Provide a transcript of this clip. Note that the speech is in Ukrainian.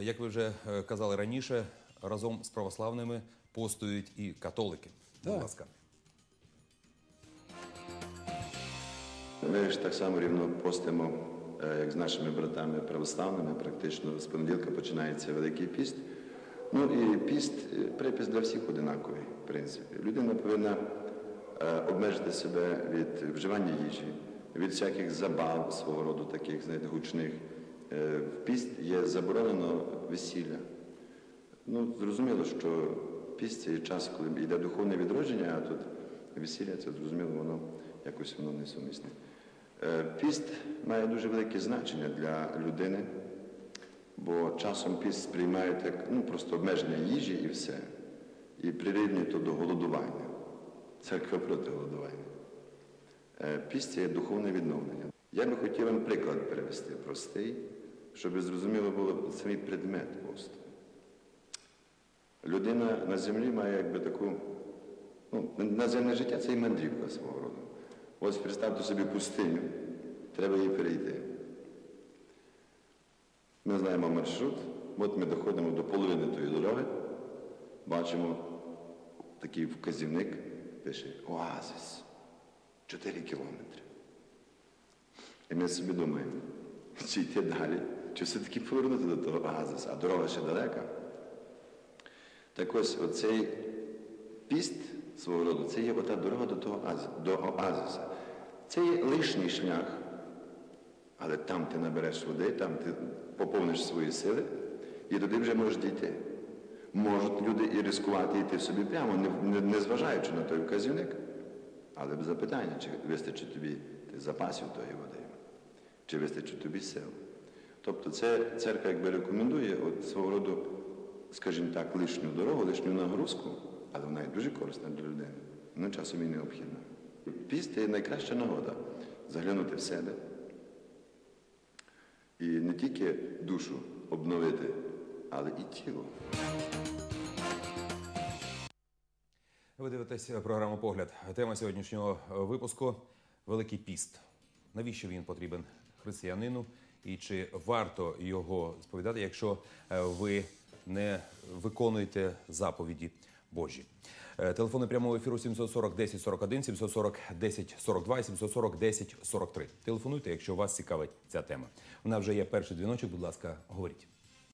Як ви вже е, казали раніше, разом з православними постують і католики. Будь Так. ласка. Ми ж так само рівно постимо, е, як з нашими братами православними. Практично з понеділка починається Великий піст. Ну і піст, е, припис для всіх одинаковий, в принципі. Людина повинна обмежити себе від вживання їжі, від всяких забав свого роду, таких знаєте, гучних. Е, В піст є заборонено весілля. Ну, зрозуміло, що піст це час, коли йде духовне відродження, а тут весілля, це зрозуміло, воно якось воно несумісне. Е, Піст має дуже велике значення для людини, бо часом піст сприймають як ну, просто обмеження їжі і все. І прирівнюють то до голодування. Церква проти голодування. Е, Піст це духовне відновлення. Я би хотів вам приклад перевести простий, щоб зрозуміло було самий предмет посту. Людина на землі має якби таку, ну, наземне життя це і мандрівка свого роду. Ось представте собі пустиню, треба її перейти. Ми знаємо маршрут, от ми доходимо до половини тої дороги, бачимо такий вказівник, пише оазис 4 кілометри. І ми собі думаємо, чи йти далі, чи все-таки повернути до того оазису, а дорога ще далека. Так ось оцей піст свого роду, це є ота дорога до того до оазиса. Це є лишній шлях, але там ти набереш води, там ти поповниш свої сили і туди вже можеш дійти. Можуть люди і ризикувати йти собі прямо, не, не, не зважаючи на той вказівник. Але б запитання, чи вистачить тобі запасів тої води, чи вистачить тобі сил. Тобто це церква якби рекомендує от свого роду, скажімо так, лишню дорогу, лишню нагрузку, але вона є дуже корисна для людини. Вона часом і необхідна. Піст є найкраща нагода заглянути в себе і не тільки душу обновити, але і тіло. Ви дивитесь програму Погляд. Тема сьогоднішнього випуску Великий піст. Навіщо він потрібен християнину і чи варто його сповідати, якщо е, ви не виконуєте заповіді Божі? Е, Телефони прямого ефіру 740 10 41, 740 10 42 і 740 10 43. Телефонуйте, якщо вас цікавить ця тема. Нас вже є перший дзвіночок. Будь ласка, говоріть.